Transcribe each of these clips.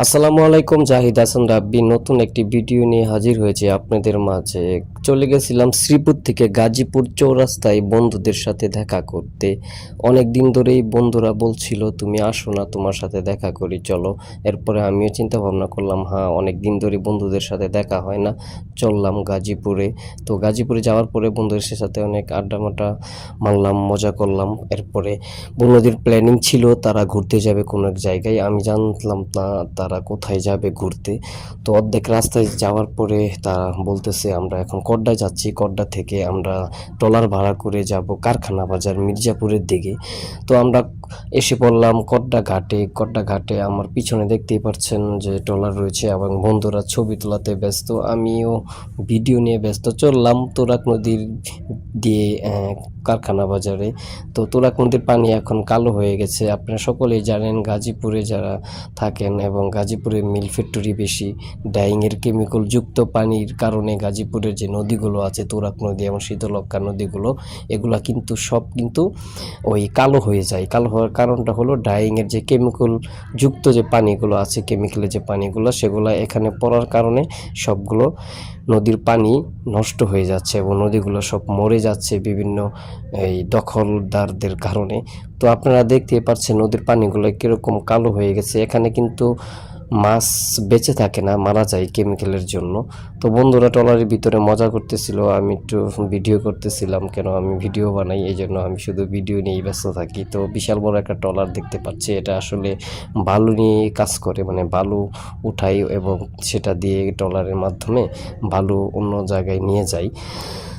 আসসালামু আলাইকুম, জাহিদ হাসান রাব্বি। নতুন একটি ভিডিও নিয়ে হাজির হয়েছে আপনাদের মাঝে। চলে গেছিলাম শ্রীপুর থেকে গাজীপুর চৌরাস্তায় বন্ধুদের সাথে দেখা করতে। অনেক দিন ধরেই বন্ধুরা বলছিল, তুমি আসো না, তোমার সাথে দেখা করি, চলো। এরপরে আমিও চিন্তা ভাবনা করলাম হ্যাঁ অনেক দিন ধরে বন্ধুদের সাথে দেখা হয় না, চললাম গাজীপুরে। তো গাজীপুরে যাওয়ার পরে বন্ধুদের সাথে অনেক আড্ডা মাটা মারলাম, মজা করলাম। এরপরে বন্ধুদের প্ল্যানিং ছিল, তারা ঘুরতে যাবে কোনো এক জায়গায়। আমি জানলাম, না তারা কোথায় যাবে ঘুরতে। তো অর্ধেক রাস্তায় যাওয়ার পরে তারা বলতেছে, আমরা এখন কড্ডা যাচ্ছি। কড্ডা থেকে আমরা ট্রলার ভাড়া করে যাব কারখানা বাজার মির্জাপুরের দিকে। তো আমরা এসে পড়লাম কড্ডা ঘাটে। কড্ডা ঘাটে আমার পিছনে দেখতেই পাচ্ছেন যে ট্রলার রয়েছে এবং বন্ধুরা ছবি তোলাতে ব্যস্ত। আমিও ভিডিও নিয়ে ব্যস্ত চললাম তোরাক নদীর দিয়ে কারখানা বাজারে। তো তোরাক নদীর পানি এখন কালো হয়ে গেছে। আপনারা সকলেই জানেন গাজীপুরে যারা থাকেন এবং গাজীপুরে মিল ফ্যাক্টরি বেশি। ডাইংয়ের কেমিক্যাল যুক্ত পানির কারণে গাজীপুরের যে নদীগুলো আছে তুরাক নদী এবং শীতলক্ষা নদীগুলো, এগুলা কিন্তু সব কিন্তু ওই কালো হয়ে যায়। কালো হওয়ার কারণটা হলো ডাইংয়ের যে কেমিক্যাল যুক্ত যে পানিগুলো আছে, কেমিক্যালের যে পানিগুলো, সেগুলো এখানে পড়ার কারণে সবগুলো নদীর পানি নষ্ট হয়ে যাচ্ছে এবং নদীগুলো সব মরে যাচ্ছে বিভিন্ন এই দখলদারদের কারণে। তো আপনারা দেখতে পাচ্ছেন নদীর পানিগুলো কীরকম কালো হয়ে গেছে। এখানে কিন্তু মাছ বেঁচে থাকে না, মারা যায় কেমিক্যালের জন্য। তো বন্ধুরা, ট্রলারের ভিতরে মজা করতেছিল, আমি একটু ভিডিও করতেছিলাম কেন আমি ভিডিও বানাই, এই জন্য আমি শুধু ভিডিও নিয়েই ব্যস্ত থাকি। তো বিশাল বড় একটা ট্রলার দেখতে পাচ্ছি, এটা আসলে বালু নিয়ে কাজ করে মানে বালু উঠাই এবং সেটা দিয়ে ট্রলারের মাধ্যমে বালু অন্য জায়গায় নিয়ে যায়।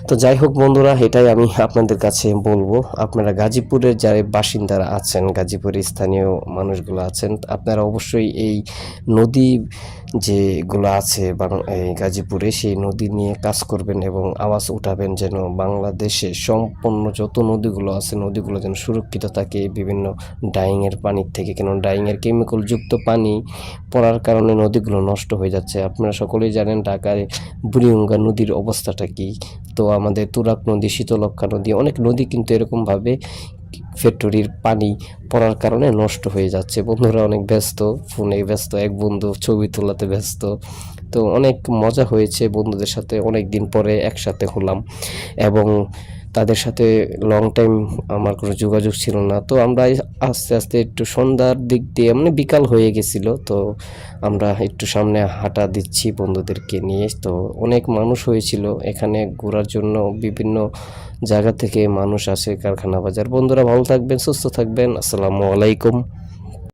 তো যাই হোক বন্ধুরা, এটাই আমি আপনাদের কাছে বলব। আপনারা গাজীপুরের যারা বাসিন্দারা আছেন, গাজীপুরের স্থানীয় মানুষগুলো আছেন, আপনারা অবশ্যই এই নদী যেগুলো আছে এই গাজীপুরে, সেই নদী নিয়ে কাজ করবেন এবং আওয়াজ উঠাবেন যেন বাংলাদেশে সম্পূর্ণ যত নদীগুলো আছে, নদীগুলো যেন সুরক্ষিত থাকে, বিভিন্ন ডাইংয়ের পানির থেকে, কেন ডাইংয়ের কেমিক্যাল যুক্ত পানি পড়ার কারণে নদীগুলো নষ্ট হয়ে যাচ্ছে। আপনারা সকলেই জানেন ঢাকায় বুড়িগঙ্গা নদীর অবস্থাটা কী? তো আমাদের তুরাক নদী শীতলক্ষা নদী, অনেক নদী কিন্তু এরকমভাবে ফ্যাক্টরির পানি পড়ার কারণে নষ্ট হয়ে যাচ্ছে। বন্ধুরা অনেক ব্যস্ত, ফোনে ব্যস্ত, এক বন্ধু ছবি তোলাতে ব্যস্ত। তো অনেক মজা হয়েছে বন্ধুদের সাথে অনেক দিন পরে একসাথে হলাম। এবং তাদের সাথে লং টাইম আমার কোনো যোগাযোগ ছিল না। তো আমরা আস্তে আস্তে একটু সন্ধ্যার দিক দিয়ে মানে বিকাল হয়ে গেছিল, তো আমরা একটু সামনে হাঁটা দিচ্ছি বন্ধুদেরকে নিয়ে। তো অনেক মানুষ হয়েছিল এখানে ঘোরার জন্য, বিভিন্ন জায়গা থেকে মানুষ আসে কারখানা বাজার। বন্ধুরা ভালো থাকবেন, সুস্থ থাকবেন, আসসালামু আলাইকুম।